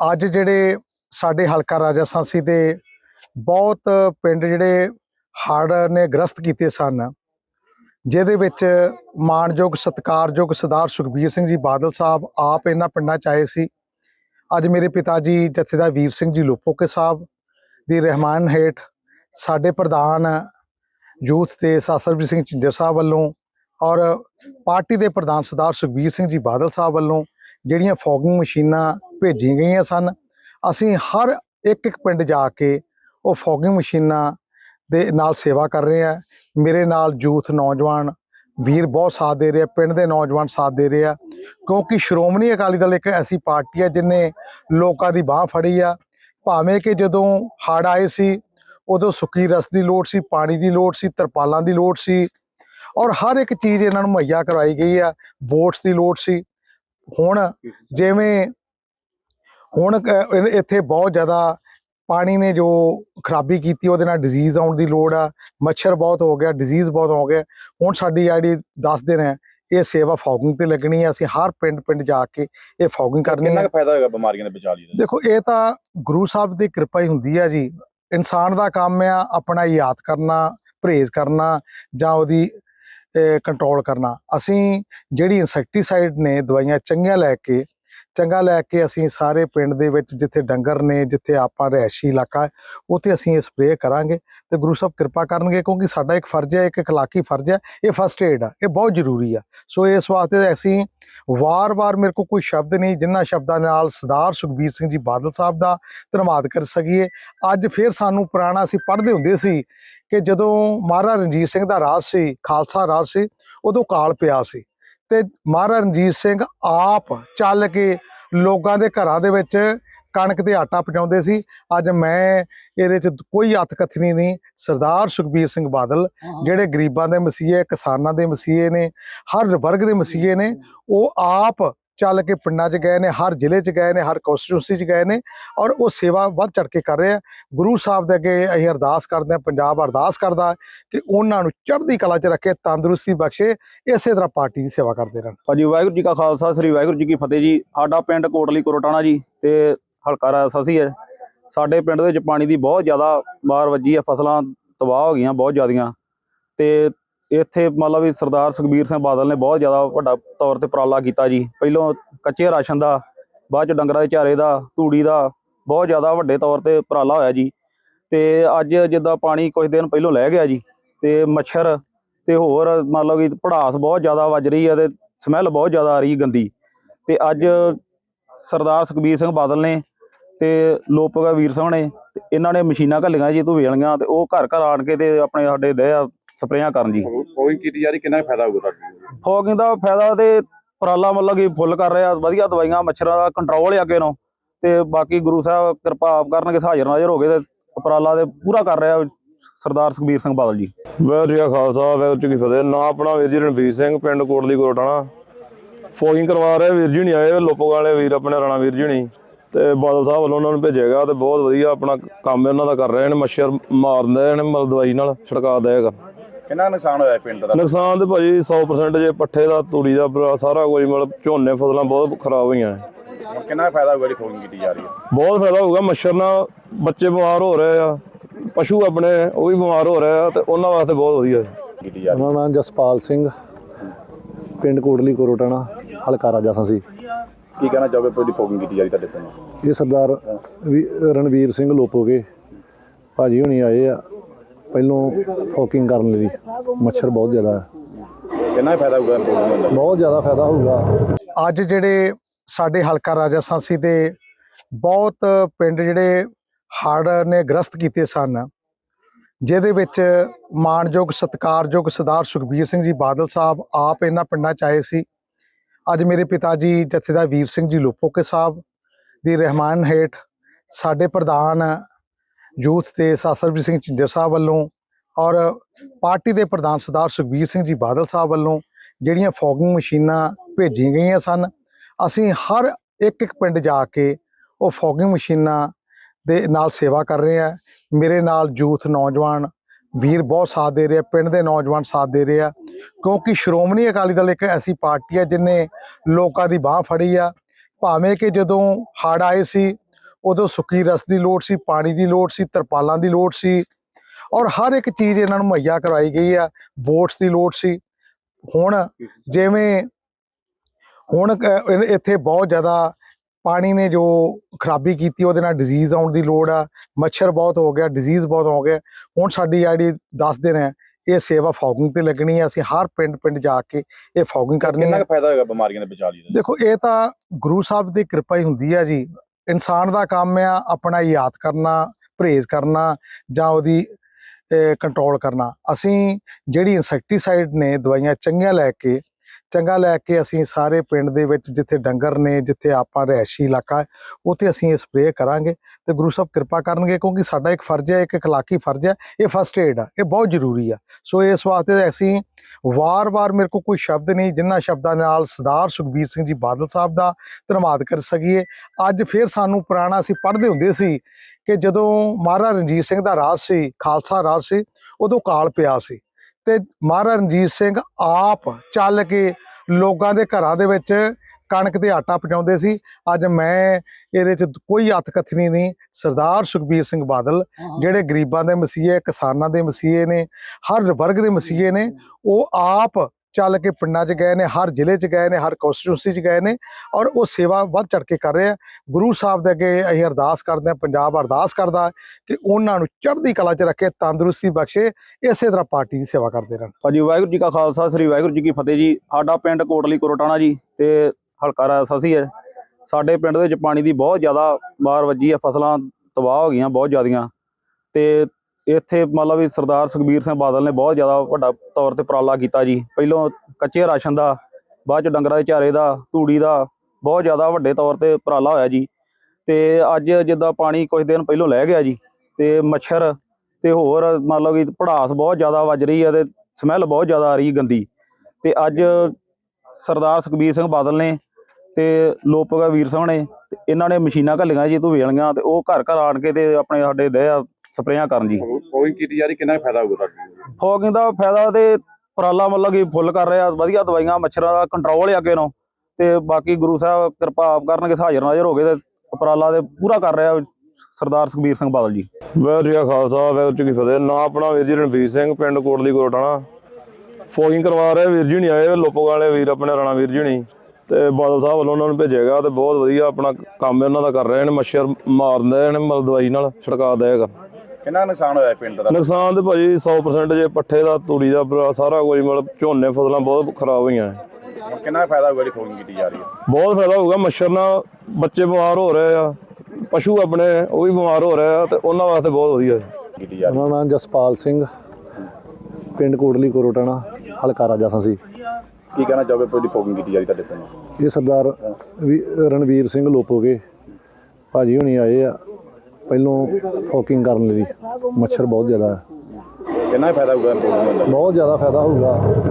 ਅੱਜ ਜਿਹੜੇ ਸਾਡੇ ਹਲਕਾ ਰਾਜਾ ਸਾਂਸੀ ਦੇ ਬਹੁਤ ਪਿੰਡ ਜਿਹੜੇ ਹੜ੍ਹ ਨੇ, ਗ੍ਰਸਤ ਕੀਤੇ ਸਨ, ਜਿਹਦੇ ਵਿੱਚ ਮਾਣਯੋਗ ਸਤਿਕਾਰਯੋਗ ਸਰਦਾਰ ਸੁਖਬੀਰ ਸਿੰਘ ਜੀ ਬਾਦਲ ਸਾਹਿਬ ਆਪ ਇਹਨਾਂ ਪਿੰਡਾਂ ਚ ਆਏ ਸੀ। ਅੱਜ ਮੇਰੇ ਪਿਤਾ ਜੀ ਜਥੇਦਾਰ ਵੀਰ ਸਿੰਘ ਜੀ ਲੋਪੋਕੇ ਸਾਹਿਬ ਦੀ ਰਹਿਮਾਨ ਹੇਠ ਸਾਡੇ ਪ੍ਰਧਾਨ ਯੂਥ ਤੇ ਸਾਸਰਵੀਰ ਸਿੰਘ ਝਿੰਜਰ ਸਾਹਿਬ ਵੱਲੋਂ ਔਰ ਪਾਰਟੀ ਦੇ ਪ੍ਰਧਾਨ ਸਰਦਾਰ ਸੁਖਬੀਰ ਸਿੰਘ ਜੀ ਬਾਦਲ ਸਾਹਿਬ ਵੱਲੋਂ ਜਿਹੜੀਆਂ ਫੋਗਿੰਗ ਮਸ਼ੀਨਾਂ ਭੇਜੀਆਂ ਗਈਆਂ ਸਨ। ਅਸੀਂ ਹਰ ਇੱਕ ਇੱਕ ਪਿੰਡ ਜਾ ਕੇ ਉਹ ਫੋਗਿੰਗ ਮਸ਼ੀਨਾਂ ਦੇ ਨਾਲ ਸੇਵਾ ਕਰ ਰਹੇ ਆ। ਮੇਰੇ ਨਾਲ ਯੂਥ ਨੌਜਵਾਨ ਵੀਰ ਬਹੁਤ ਸਾਥ ਦੇ ਰਹੇ ਆ ਪਿੰਡ ਦੇ ਨੌਜਵਾਨ ਸਾਥ ਦੇ ਰਹੇ। ਆ ਕਿਉਂਕਿ ਸ਼੍ਰੋਮਣੀ ਅਕਾਲੀ ਦਲ ਇੱਕ ਐਸੀ ਪਾਰਟੀ ਹੈ ਜਿਨੇ ਲੋਕਾਂ ਦੀ ਬਾਹ ਫੜੀ ਆ। ਭਾਵੇਂ ਕਿ ਜਦੋਂ ਹੜ੍ਹ ਆਏ ਸੀ, ਉਦੋਂ ਸੁੱਕੀ ਰਸ ਦੀ ਲੋੜ ਸੀ, ਪਾਣੀ ਦੀ ਲੋੜ ਸੀ, ਤਰਪਾਲਾਂ ਦੀ ਲੋੜ ਸੀ। ਔਰ ਹਰ ਇੱਕ ਚੀਜ਼ ਇਹਨਾਂ ਨੂੰ ਮੁਹੱਈਆ ਕਰਵਾਈ ਗਈ ਆ। ਬੋਟਸ ਦੀ ਲੋੜ ਸੀ। ਹੁਣ ਜਿਵੇਂ ਹੁਣ ਇੱਥੇ ਬਹੁਤ ਜ਼ਿਆਦਾ ਪਾਣੀ ਨੇ ਜੋ ਖਰਾਬੀ ਕੀਤੀ ਉਹਦੇ ਨਾਲ ਡਿਜ਼ੀਜ਼ ਆਉਣ ਦੀ ਲੋੜ ਆ ਮੱਛਰ ਬਹੁਤ ਹੋ ਗਿਆ ਡਿਜ਼ੀਜ਼ ਬਹੁਤ ਹੋ ਗਿਆ। ਹੁਣ ਸਾਡੀ ਆਈਡੀ 10 ਦਿਨ ਹੈ ਇਹ ਸੇਵਾ ਫੌਗਿੰਗ ਤੇ ਲੱਗਣੀ ਹੈ ਅਸੀਂ ਹਰ ਪਿੰਡ ਪਿੰਡ ਜਾ ਕੇ ਇਹ ਫੌਗਿੰਗ ਕਰਨੀ ਹੈ ਫਾਇਦਾ ਹੋਏਗਾ ਬਿਮਾਰੀਆਂ ਦੇ ਬਚਾ ਲਈ ਦਾ ਦੇਖੋ ਇਹ ਤਾਂ ਗੁਰੂ ਸਾਹਿਬ ਦੀ ਕਿਰਪਾ ਹੀ ਹੁੰਦੀ ਹੈ ਜੀ। ਇਨਸਾਨ ਦਾ ਕੰਮ ਆ ਆਪਣਾ ਯਾਦ ਕਰਨਾ ਪਰਹੇਜ਼ ਕਰਨਾ ਜਾਂ ਉਹਦੀ ਕੰਟਰੋਲ ਕਰਨਾ। ਅਸੀਂ ਜਿਹੜੀ ਇਨਸੈਕਟੀਸਾਈਡ ਨੇ ਦਵਾਈਆਂ ਚੰਗੀਆਂ ਲੈ ਕੇ ਚੰਗਾ ਲੈ ਕੇ ਅਸੀਂ ਸਾਰੇ ਪਿੰਡ ਦੇ ਵਿੱਚ ਜਿੱਥੇ ਡੰਗਰ ਨੇ, ਜਿੱਥੇ ਆਪਾਂ ਰਿਹਾਇਸ਼ੀ ਇਲਾਕਾ ਉੱਥੇ ਅਸੀਂ ਇਹ ਸਪਰੇਅ ਕਰਾਂਗੇ ਤੇ ਗੁਰੂ ਸਾਹਿਬ ਕਿਰਪਾ ਕਰਨਗੇ ਕਿਉਂਕਿ ਸਾਡਾ ਇੱਕ ਫਰਜ਼ ਹੈ, ਇੱਕ ਇਖਲਾਕੀ ਫਰਜ਼ ਹੈ, ਇਹ ਫਸਟ ਏਡ ਆ, ਇਹ ਬਹੁਤ ਜ਼ਰੂਰੀ ਆ। ਸੋ ਇਸ ਵਾਸਤੇ ਅਸੀਂ ਵਾਰ-ਵਾਰ ਮੇਰੇ ਕੋਲ ਕੋਈ ਸ਼ਬਦ ਨਹੀਂ ਜਿਨ੍ਹਾਂ ਸ਼ਬਦਾਂ ਨਾਲ ਸਰਦਾਰ ਸੁਖਬੀਰ ਸਿੰਘ ਜੀ ਬਾਦਲ ਸਾਹਿਬ ਦਾ ਧੰਨਵਾਦ ਕਰ ਸਕੀਏ। ਅੱਜ ਫਿਰ ਸਾਨੂੰ ਪੁਰਾਣਾ ਅਸੀਂ ਪੜ੍ਹਦੇ ਹੁੰਦੇ ਸੀ ਕਿ ਜਦੋਂ ਮਹਾਰਾਜਾ ਰਣਜੀਤ ਸਿੰਘ ਦਾ ਰਾਜ ਸੀ, ਖਾਲਸਾ ਰਾਜ ਸੀ, ਉਦੋਂ ਕਾਲ ਪਿਆ ਸੀ ਤੇ ਮਹਾਰਾਜਾ ਰਣਜੀਤ ਸਿੰਘ ਆਪ ਚੱਲ ਕੇ ਲੋਕਾਂ ਦੇ ਘਰਾਂ ਦੇ ਵਿੱਚ ਕਣਕ ਤੇ ਆਟਾ ਪਹੁੰਚਾਉਂਦੇ ਸੀ। ਅੱਜ ਮੈਂ ਇਹਦੇ 'ਚ ਕੋਈ ਹੱਥ ਕਥਨੀ ਨਹੀਂ ਸਰਦਾਰ ਸੁਖਬੀਰ ਸਿੰਘ ਬਾਦਲ ਜਿਹੜੇ ਗਰੀਬਾਂ ਦੇ ਮਸੀਹੇ ਕਿਸਾਨਾਂ ਦੇ ਮਸੀਹੇ ਨੇ ਹਰ ਵਰਗ ਦੇ ਮਸੀਹੇ ਨੇ ਉਹ ਆਪ ਚੱਲ ਕੇ ਪਿੰਡਾਂ 'ਚ ਗਏ ਨੇ, ਹਰ ਜ਼ਿਲ੍ਹੇ 'ਚ ਗਏ ਨੇ, ਹਰ ਕੌਂਸਟੀਟਿਊਂਸੀ 'ਚ ਗਏ ਨੇ ਔਰ ਉਹ ਸੇਵਾ ਵੱਧ ਚੜ ਕੇ ਕਰ ਰਹੇ ਆ। ਗੁਰੂ ਸਾਹਿਬ ਦੇ ਅੱਗੇ ਅਸੀਂ ਅਰਦਾਸ ਕਰਦੇ ਹਾਂ, ਪੰਜਾਬ ਅਰਦਾਸ ਕਰਦਾ ਕਿ ਉਹਨਾਂ ਨੂੰ ਚੜ੍ਹਦੀ ਕਲਾ 'ਚ ਰੱਖੇ, ਤੰਦਰੁਸਤੀ ਬਖਸ਼ੇ, ਇਸੇ ਤਰ੍ਹਾਂ ਪਾਰਟੀ ਦੀ ਸੇਵਾ ਕਰਦੇ ਰਹਿਣ। ਹਾਂਜੀ ਵਾਹਿਗੁਰੂ ਜੀ ਕਾ ਖਾਲਸਾ, ਸ੍ਰੀ ਵਾਹਿਗੁਰੂ ਜੀ ਕੀ ਫਤਿਹ ਜੀ। ਸਾਡਾ ਪਿੰਡ ਕੋਟਲੀ ਕੋਰਟਾਣਾ ਜੀ ਤੇ ਹਲਕਾ ਰਾਸਾ ਸੀ ਹੈ ਸਾਡੇ ਪਿੰਡ ਦੇ ਵਿੱਚ ਪਾਣੀ ਦੀ ਬਹੁਤ ਜ਼ਿਆਦਾ ਮਾਰ ਵੱਜੀ ਹੈ ਫਸਲਾਂ ਤਬਾਹ ਹੋ ਗਈਆਂ ਬਹੁਤ ਜ਼ਿਆਦੀਆਂ। ਤੇ ਇੱਥੇ ਮਤਲਬ ਵੀ ਸਰਦਾਰ ਸੁਖਬੀਰ ਸਿੰਘ ਬਾਦਲ ਨੇ ਬਹੁਤ ਜ਼ਿਆਦਾ ਵੱਡਾ ਤੌਰ ਤੇ ਉਪਰਾਲਾ ਕੀਤਾ ਜੀ। ਪਹਿਲੋਂ ਕੱਚੇ ਰਾਸ਼ਨ ਦਾ, ਬਾਅਦ ਚ ਡੰਗਰਾਂ ਦੇ ਚਾਰੇ ਦਾ, ਧੂੜੀ ਦਾ, ਬਹੁਤ ਜ਼ਿਆਦਾ ਵੱਡੇ ਤੌਰ ਤੇ ਉਪਰਾਲਾ ਹੋਇਆ ਜੀ। ਤੇ ਅੱਜ ਜਿੱਦਾਂ ਪਾਣੀ ਕੁਝ ਦਿਨ ਪਹਿਲੋਂ ਲੈ ਗਿਆ ਜੀ, ਤੇ ਮੱਛਰ ਤੇ ਹੋਰ ਮਤਲਬ ਕਿ ਭੜਾਸ ਬਹੁਤ ਜ਼ਿਆਦਾ ਵੱਜ ਰਹੀ ਹੈ ਤੇ ਸਮੈਲ ਬਹੁਤ ਜ਼ਿਆਦਾ ਆ ਰਹੀ ਗੰਦੀ। ਤੇ ਅੱਜ ਸਰਦਾਰ ਸੁਖਬੀਰ ਸਿੰਘ ਬਾਦਲ ਨੇ ਤੇ ਲੋਪਗਾ ਵੀਰ ਸਿੰਘ ਨੇ ਤੇ ਇਹਨਾਂ ਨੇ ਮਸ਼ੀਨਾਂ ਘੱਲੀਆਂ ਜੀ ਤੂੰ ਵੇਲੀਆਂ ਤੇ ਉਹ ਘਰ ਘਰ ਆਣ ਕੇ ਤੇ ਆਪਣੇ ਸਾਡੇ ਦੇ ਸਪਰੇਆਂ ਕਰਨ ਜੀ। ਕੋਈ ਕੀਤੀ ਜਾ ਰਹੀ ਕਿੰਨਾ ਫਾਇਦਾ ਹੋਊਗਾ ਤੁਹਾਨੂੰ ਫੋਗਿੰਗ ਦਾ ਫਾਇਦਾ ਤੇ ਉਪਰਾਲਾ ਮਤਲਬ ਕਿ ਫੁੱਲ ਕਰ ਰਿਹਾ ਵਧੀਆ ਦਵਾਈਆਂ ਮੱਛਰਾਂ ਦਾ ਕੰਟਰੋਲ ਆ ਅੱਗੇ ਨੂੰ ਤੇ ਬਾਕੀ ਗੁਰੂ ਸਾਹਿਬ ਕਿਰਪਾ ਆਪ ਕਰਨਗੇ ਹਾਜ਼ਰ ਨਾਜ਼ਰ ਹੋ ਗਏ ਤੇ ਉਪਰਾਲਾ ਤੇ ਪੂਰਾ ਕਰ ਰਿਹਾ ਸਰਦਾਰ ਸੁਖਬੀਰ ਸਿੰਘ ਬਾਦਲ ਜੀ। ਵਾਹਿਗੁਰੂ ਜੀ ਖਾਲਸਾ ਵਾਹਿਗੁਰੂ ਜੀ ਕੀ ਫਤਿਹ। ਨਾ ਆਪਣਾ ਵੀਰ ਜੀ ਰਣਵੀਰ ਸਿੰਘ ਪਿੰਡ ਕੋਟਲੀ ਕੋਟਾਣਾ ਫੋਗਿੰਗ ਕਰਵਾ ਰਹੇ ਵੀਰ ਜੀ ਨਹੀਂ ਆਏ ਲੋਪੋ ਵਾਲੇ ਵੀਰ ਆਪਣੇ ਰਾਣਾ ਵੀਰ ਜੀ ਨਹੀਂ। ਤੇ ਬਾਦਲ ਸਾਹਿਬ ਵੱਲੋਂ ਉਹਨਾਂ ਨੂੰ ਭੇਜੇਗਾ ਤੇ ਬਹੁਤ ਵਧੀਆ ਆਪਣਾ ਕੰਮ ਉਹਨਾਂ ਦਾ ਕਰ ਰਹੇ ਨੇ ਮੱਛਰ ਮਾਰਦੇ ਨੇ ਮਲ ਦਵਾਈ ਨਾਲ ਛਿੜਕਾ ਦੇਗਾ ਕਿੰਨਾ ਨੁਕਸਾਨ ਹੋਇਆ ਪਿੰਡ ਦਾ? ਨੁਕਸਾਨ ਤੇ ਭਾਜੀ 100% ਜੇ ਪੱਠੇ ਦਾ ਤੂੜੀ ਦਾ ਸਾਰਾ ਕੁਝ ਮਤਲਬ ਝੋਨੇ ਫਸਲਾਂ ਬਹੁਤ ਖਰਾਬ ਹੋਈਆਂ ਕਿੰਨਾ ਫਾਇਦਾ ਹੋਊਗਾ ਜਿਹੜੀ ਫੋਗਿੰਗ ਕੀਤੀ ਜਾ ਰਹੀ ਹੈ? ਬਹੁਤ ਫਾਇਦਾ ਹੋਊਗਾ ਮੱਛਰ ਨਾਲ ਬੱਚੇ ਬਿਮਾਰ ਹੋ ਰਹੇ ਆ ਪਸ਼ੂ ਆਪਣੇ ਉਹ ਵੀ ਬਿਮਾਰ ਹੋ ਰਹੇ ਆ ਤੇ ਉਹਨਾਂ ਵਾਸਤੇ ਬਹੁਤ ਵਧੀਆ ਹੈ ਕੀਤੀ ਜਾ ਰਹੀ ਨਾਮ ਜਸਪਾਲ ਸਿੰਘ ਪਿੰਡ ਕੋਟਲੀ ਕੋਰੋਟਾਣਾ ਹਲਕਾ ਰਾਜਾ ਹੈ ਕੀ ਕਹਿਣਾ ਚਾਹੋਗੇ ਤੁਹਾਡੀ ਫੋਗਿੰਗ ਕੀਤੀ ਜਾ ਰਹੀ ਤੁਹਾਡੇ ਪਿੰਡ ਇਹ ਸਰਦਾਰ ਵੀ- ਰਣਵੀਰ ਸਿੰਘ ਲੋਪੋਗੇ ਭਾਜੀ ਹੁਣੀ ਆਏ ਆ। ਪਹਿਲੋਂ ਫੋਕਿੰਗ ਕਰਨ ਲਈ ਮੱਛਰ ਬਹੁਤ ਜ਼ਿਆਦਾ ਹੈ। ਕਿੰਨਾ ਫਾਇਦਾ ਹੋਊਗਾ ਬਹੁਤ ਜ਼ਿਆਦਾ ਫਾਇਦਾ ਹੋਊਗਾ। ਅੱਜ ਜਿਹੜੇ ਸਾਡੇ ਹਲਕਾ ਰਾਜਾ ਸਾਂਸੀ ਦੇ ਬਹੁਤ ਪਿੰਡ ਜਿਹੜੇ ਹੜ੍ਹ ਨੇ ਗ੍ਰਸਤ ਕੀਤੇ ਸਨ ਜਿਹਦੇ ਵਿੱਚ ਮਾਣਯੋਗ ਸਤਿਕਾਰਯੋਗ ਸਰਦਾਰ ਸੁਖਬੀਰ ਸਿੰਘ ਜੀ ਬਾਦਲ ਸਾਹਿਬ ਆਪ ਇਹਨਾਂ ਪਿੰਡਾਂ ਚ ਆਏ ਸੀ। ਅੱਜ ਮੇਰੇ ਪਿਤਾ ਜੀ ਜਥੇਦਾਰ ਵੀਰ ਸਿੰਘ ਜੀ ਲੋਪੋਕੇ ਸਾਹਿਬ ਦੀ ਰਹਿਮਾਨ ਹੇਠ ਸਾਡੇ ਪ੍ਰਧਾਨ ਯੂਥ ਤੇ ਸਾਸਰਵੀਰ ਸਿੰਘ ਝਿੰਜਰ ਸਾਹਿਬ ਵੱਲੋਂ ਔਰ ਪਾਰਟੀ ਦੇ ਪ੍ਰਧਾਨ ਸਰਦਾਰ ਸੁਖਬੀਰ ਸਿੰਘ ਜੀ ਬਾਦਲ ਸਾਹਿਬ ਵੱਲੋਂ ਜਿਹੜੀਆਂ ਫੋਗਿੰਗ ਮਸ਼ੀਨਾਂ ਭੇਜੀਆਂ ਗਈਆਂ ਸਨ, ਅਸੀਂ ਹਰ ਇੱਕ ਇੱਕ ਪਿੰਡ ਜਾ ਕੇ ਉਹ ਫੋਗਿੰਗ ਮਸ਼ੀਨਾਂ ਦੇ ਨਾਲ ਸੇਵਾ ਕਰ ਰਹੇ ਆ ਮੇਰੇ ਨਾਲ ਯੂਥ ਨੌਜਵਾਨ ਵੀਰ ਬਹੁਤ ਸਾਥ ਦੇ ਰਹੇ ਆ ਪਿੰਡ ਦੇ ਨੌਜਵਾਨ ਸਾਥ ਦੇ ਰਹੇ ਆ ਕਿਉਂਕਿ ਸ਼੍ਰੋਮਣੀ ਅਕਾਲੀ ਦਲ ਇੱਕ ਐਸੀ ਪਾਰਟੀ ਹੈ ਜਿਨੇ ਲੋਕਾਂ ਦੀ ਬਾਹ ਫੜੀ ਆ। ਭਾਵੇਂ ਕਿ ਜਦੋਂ ਹੜ੍ਹ ਆਏ ਸੀ ਉਦੋਂ ਸੁੱਕੀ ਰਸ ਦੀ ਲੋੜ ਸੀ ਪਾਣੀ ਦੀ ਲੋੜ ਸੀ ਤਰਪਾਲਾਂ ਦੀ ਲੋੜ ਸੀ ਔਰ ਹਰ ਇੱਕ ਚੀਜ਼ ਇਹਨਾਂ ਨੂੰ ਮੁਹੱਈਆ ਕਰਵਾਈ ਗਈ ਆ ਬੋਟਸ ਦੀ ਲੋੜ ਸੀ। ਹੁਣ ਜਿਵੇਂ ਹੁਣ ਇੱਥੇ ਬਹੁਤ ਜ਼ਿਆਦਾ ਪਾਣੀ ਨੇ ਜੋ ਖਰਾਬੀ ਕੀਤੀ ਉਹਦੇ ਨਾਲ ਡਿਜ਼ੀਜ਼ ਆਉਣ ਦੀ ਲੋੜ ਆ ਮੱਛਰ ਬਹੁਤ ਹੋ ਗਿਆ ਡਿਜ਼ੀਜ਼ ਬਹੁਤ ਹੋ ਗਿਆ। ਹੁਣ ਸਾਡੀ ਜਿਹੜੀ 10 ਦਿਨ ਹੈ ਇਹ ਸੇਵਾ ਫੌਗਿੰਗ ਤੇ ਲੱਗਣੀ ਹੈ ਅਸੀਂ ਹਰ ਪਿੰਡ ਪਿੰਡ ਜਾ ਕੇ ਇਹ ਫੌਗਿੰਗ ਕਰਨੀ ਕਿੰਨਾ ਹੈ। ਕੁ ਫਾਇਦਾ ਹੋਏਗਾ ਬਿਮਾਰੀਆਂ ਦੇ ਬਚਾ ਲਈ ਦਾ ਦੇਖੋ ਇਹ ਤਾਂ ਗੁਰੂ ਸਾਹਿਬ ਦੀ ਕਿਰਪਾ ਹੀ ਹੁੰਦੀ ਹੈ ਜੀ। ਇਨਸਾਨ ਦਾ ਕੰਮ ਆ ਆਪਣਾ ਯਾਦ ਕਰਨਾ, ਪਰਹੇਜ਼ ਕਰਨਾ ਜਾਂ ਉਹਦੀ ਕੰਟਰੋਲ ਕਰਨਾ। ਅਸੀਂ ਜਿਹੜੀ ਇਨਸੈਕਟੀਸਾਈਡ ਨੇ ਦਵਾਈਆਂ ਚੰਗੀਆਂ ਲੈ ਕੇ ਚੰਗਾ ਲੈ ਕੇ ਅਸੀਂ ਸਾਰੇ ਪਿੰਡ ਦੇ ਵਿੱਚ ਜਿੱਥੇ ਡੰਗਰ ਨੇ, ਜਿੱਥੇ ਆਪਾਂ ਰਿਹਾਇਸ਼ੀ ਇਲਾਕਾ ਉੱਥੇ ਅਸੀਂ ਇਹ ਸਪਰੇਅ ਕਰਾਂਗੇ ਤੇ ਗੁਰੂ ਸਾਹਿਬ ਕਿਰਪਾ ਕਰਨਗੇ ਕਿਉਂਕਿ ਸਾਡਾ ਇੱਕ ਫਰਜ਼ ਹੈ, ਇੱਕ ਇਖਲਾਕੀ ਫਰਜ਼ ਹੈ, ਇਹ ਫਸਟ ਏਡ ਆ, ਇਹ ਬਹੁਤ ਜ਼ਰੂਰੀ ਆ। ਸੋ ਇਸ ਵਾਸਤੇ ਅਸੀਂ ਵਾਰ-ਵਾਰ ਮੇਰੇ ਕੋਲ ਕੋਈ ਸ਼ਬਦ ਨਹੀਂ ਜਿਨ੍ਹਾਂ ਸ਼ਬਦਾਂ ਨਾਲ ਸਰਦਾਰ ਸੁਖਬੀਰ ਸਿੰਘ ਜੀ ਬਾਦਲ ਸਾਹਿਬ ਦਾ ਧੰਨਵਾਦ ਕਰ ਸਕੀਏ। ਅੱਜ ਫਿਰ ਸਾਨੂੰ ਪੁਰਾਣਾ ਅਸੀਂ ਪੜ੍ਹਦੇ ਹੁੰਦੇ ਸੀ ਕਿ ਜਦੋਂ ਮਹਾਰਾਜਾ ਰਣਜੀਤ ਸਿੰਘ ਦਾ ਰਾਜ ਸੀ, ਖਾਲਸਾ ਰਾਜ ਸੀ, ਉਦੋਂ ਕਾਲ ਪਿਆ ਸੀ। ਤੇ ਮਹਾਰਾਜਾ ਰਣਜੀਤ ਸਿੰਘ ਆਪ ਚੱਲ ਕੇ ਲੋਕਾਂ ਦੇ ਘਰਾਂ ਦੇ ਵਿੱਚ ਕਣਕ ਤੇ ਆਟਾ ਪਹੁੰਚਾਉਂਦੇ ਸੀ। ਅੱਜ ਮੈਂ ਇਹਦੇ ਚ ਕੋਈ ਅਤਕਥਨੀ ਨਹੀਂ ਸਰਦਾਰ ਸੁਖਬੀਰ ਸਿੰਘ ਬਾਦਲ ਜਿਹੜੇ ਗਰੀਬਾਂ ਦੇ ਮਸੀਹੇ ਕਿਸਾਨਾਂ ਦੇ ਮਸੀਹੇ ਨੇ ਹਰ ਵਰਗ ਦੇ ਮਸੀਹੇ ਨੇ ਉਹ ਆਪ ਚੱਲ ਕੇ ਪਿੰਡਾਂ 'ਚ ਗਏ ਨੇ, ਹਰ ਜ਼ਿਲ੍ਹੇ 'ਚ ਗਏ ਨੇ, ਹਰ ਕੌਂਸਟੀਟਿਊਂਸੀ 'ਚ ਗਏ ਨੇ ਔਰ ਉਹ ਸੇਵਾ ਵੱਧ ਚੜ ਕੇ ਕਰ ਰਹੇ ਆ। ਗੁਰੂ ਸਾਹਿਬ ਦੇ ਅੱਗੇ ਅਸੀਂ ਅਰਦਾਸ ਕਰਦੇ ਹਾਂ, ਪੰਜਾਬ ਅਰਦਾਸ ਕਰਦਾ ਕਿ ਉਹਨਾਂ ਨੂੰ ਚੜ੍ਹਦੀ ਕਲਾ 'ਚ ਰੱਖੇ, ਤੰਦਰੁਸਤੀ ਬਖਸ਼ੇ, ਇਸੇ ਤਰ੍ਹਾਂ ਪਾਰਟੀ ਦੀ ਸੇਵਾ ਕਰਦੇ ਰਹਿਣ। ਭਾਜੀ ਵਾਹਿਗੁਰੂ ਜੀ ਕਾ ਖਾਲਸਾ, ਸ੍ਰੀ ਵਾਹਿਗੁਰੂ ਜੀ ਕੀ ਫਤਿਹ ਜੀ। ਸਾਡਾ ਪਿੰਡ ਕੋਟਲੀ ਕੋਰਟਾਣਾ ਜੀ ਤੇ ਹਲਕਾ ਰਾਸਾ ਹੈ ਸਾਡੇ ਪਿੰਡ ਦੇ ਵਿੱਚ ਪਾਣੀ ਦੀ ਬਹੁਤ ਜ਼ਿਆਦਾ ਮਾਰ ਵੱਜੀ ਹੈ ਫਸਲਾਂ ਤਬਾਹ ਹੋ ਗਈਆਂ ਬਹੁਤ ਜ਼ਿਆਦੀਆਂ। ਤੇ ਇੱਥੇ ਮਤਲਬ ਵੀ ਸਰਦਾਰ ਸੁਖਬੀਰ ਸਿੰਘ ਬਾਦਲ ਨੇ ਬਹੁਤ ਜ਼ਿਆਦਾ ਵੱਡਾ ਤੌਰ ਤੇ ਉਪਰਾਲਾ ਕੀਤਾ ਜੀ। ਪਹਿਲੋਂ ਕੱਚੇ ਰਾਸ਼ਨ ਦਾ, ਬਾਅਦ ਚ ਡੰਗਰਾਂ ਦੇ ਚਾਰੇ ਦਾ ਧੂੜੀ ਦਾ, ਬਹੁਤ ਜ਼ਿਆਦਾ ਵੱਡੇ ਤੌਰ ਤੇ ਉਪਰਾਲਾ ਹੋਇਆ ਜੀ। ਤੇ ਅੱਜ ਜਿੱਦਾਂ ਪਾਣੀ ਕੁਝ ਦਿਨ ਪਹਿਲੋਂ ਲੈ ਗਿਆ ਜੀ, ਤੇ ਮੱਛਰ ਤੇ ਹੋਰ ਮਤਲਬ ਕਿ ਪੜਾਸ ਬਹੁਤ ਜ਼ਿਆਦਾ ਵੱਜ ਰਹੀ ਹੈ ਤੇ ਸਮੈਲ ਬਹੁਤ ਜ਼ਿਆਦਾ ਆ ਰਹੀ ਗੰਦੀ। ਤੇ ਅੱਜ ਸਰਦਾਰ ਸੁਖਬੀਰ ਸਿੰਘ ਬਾਦਲ ਨੇ ਤੇ ਲੋਪਗਾ ਵੀਰ ਸਿੰਘ ਨੇ ਤੇ ਇਹਨਾਂ ਨੇ ਮਸ਼ੀਨਾਂ ਘੱਲੀਆਂ ਜੀ ਧੂਵੇ ਵਾਲੀਆਂ ਤੇ ਉਹ ਘਰ ਘਰ ਆਣ ਕੇ ਤੇ ਆਪਣੇ ਸਾਡੇ ਦੇ ਸਪਰੇਆਂ ਕਰਨ ਜੀ। ਫੋਗਿੰਗ ਕੀਤੀ ਜਾ ਰਹੀ ਕਿੰਨਾ ਕੁ ਫਾਇਦਾ ਹੋਊਗਾ ਤੁਹਾਨੂੰ ਫੋਗਿੰਗ ਦਾ ਫਾਇਦਾ ਤੇ ਉਪਰਾਲਾ ਮਤਲਬ ਕਿ ਫੁੱਲ ਕਰ ਰਿਹਾ ਵਧੀਆ ਦਵਾਈਆਂ ਮੱਛਰਾਂ ਦਾ ਕੰਟਰੋਲ ਹੈ ਅੱਗੇ ਨੂੰ ਤੇ ਬਾਕੀ ਗੁਰੂ ਸਾਹਿਬ ਕਿਰਪਾ ਆਪ ਕਰਨਗੇ ਹਾਜ਼ਰ ਨਾਜ਼ਰ ਹੋ ਗਏ ਤੇ ਉਪਰਾਲਾ ਤੇ ਪੂਰਾ ਕਰ ਰਿਹਾ ਸਰਦਾਰ ਸੁਖਬੀਰ ਸਿੰਘ ਬਾਦਲ ਜੀ। ਵਾਹਿਗੁਰੂ ਜੀ ਖਾਲਸਾ ਵਾਹਿਗੁਰੂ ਜੀ ਕੀ ਫਤਿਹ। ਨਾ ਆਪਣਾ ਵੀਰ ਜੀ ਰਣਵੀਰ ਸਿੰਘ ਪਿੰਡ ਕੋਟਲੀ ਕੋਟਾਣਾ ਫੋਗਿੰਗ ਕਰਵਾ ਰਹੇ ਵੀਰ ਜੀ ਨਹੀਂ ਆਏ ਲੋਪੋ ਵਾਲੇ ਵੀਰ ਆਪਣੇ ਰਾਣਾ ਵੀਰ ਜੀ ਨਹੀਂ ਤੇ ਬਾਦਲ ਸਾਹਿਬ ਵੱਲੋਂ ਉਹਨਾਂ ਨੂੰ ਭੇਜੇਗਾ ਤੇ ਬਹੁਤ ਵਧੀਆ ਆਪਣਾ ਕੰਮ ਉਹਨਾਂ ਦਾ ਕਰ ਰਹੇ ਨੇ ਮੱਛਰ ਮਾਰਦੇ ਨੇ ਮਲ ਦਵਾਈ ਨਾਲ ਛਿੜਕਾ ਦੇ ਕਰ। ਕਿੰਨਾ ਨੁਕਸਾਨ ਹੋਇਆ ਪਿੰਡ ਦਾ? ਨੁਕਸਾਨ ਤੇ ਭਾਜੀ 100% ਜੇ ਪੱਠੇ ਦਾ ਤੂੜੀ ਦਾ ਸਾਰਾ ਕੁਝ ਮਤਲਬ ਝੋਨੇ ਫਸਲਾਂ ਬਹੁਤ ਖਰਾਬ ਹੋਈਆਂ। ਕਿੰਨਾ ਫਾਇਦਾ ਹੋਊਗਾ ਜਿਹੜੀ ਕੀਤੀ ਜਾ ਰਹੀ ਹੈ? ਬਹੁਤ ਫਾਇਦਾ ਹੋਊਗਾ ਮੱਛਰ ਨਾਲ ਬੱਚੇ ਬਿਮਾਰ ਹੋ ਰਹੇ ਆ ਪਸ਼ੂ ਆਪਣੇ ਉਹ ਵੀ ਬਿਮਾਰ ਹੋ ਰਹੇ ਆ ਤੇ ਉਹਨਾਂ ਵਾਸਤੇ ਬਹੁਤ ਵਧੀਆ ਹੈ। ਕੀਤੀ ਜਾ ਰਹੀ ਹੈ। ਉਹਨਾਂ ਦਾ ਨਾਮ ਜਸਪਾਲ ਸਿੰਘ ਪਿੰਡ ਕੋਟਲੀ ਕੋਰੋਟਾਣਾ ਹਲਕਾ ਰਾਜਾ ਸਾਂਸੀ। ਕੀ ਕਹਿਣਾ ਚਾਹੋਗੇ ਜਿਹੜੀ ਫੋਗਿੰਗ ਕੀਤੀ ਜਾ ਰਹੀ ਤੁਹਾਡੇ ਪਿੰਡ? ਇਹ ਸਰਦਾਰ ਵੀ- ਰਣਵੀਰ ਸਿੰਘ ਲੋਪੋਗੇ ਭਾਜੀ ਹੁਣੀ ਆਏ ਆ। ਪਹਿਲੋਂ ਫੋਕਿੰਗ ਕਰਨ ਲਈ ਮੱਛਰ ਬਹੁਤ ਜ਼ਿਆਦਾ ਹੈ। ਕਿੰਨਾ ਫਾਇਦਾ ਹੋਊਗਾ ਬਹੁਤ ਜ਼ਿਆਦਾ ਫਾਇਦਾ ਹੋਊਗਾ।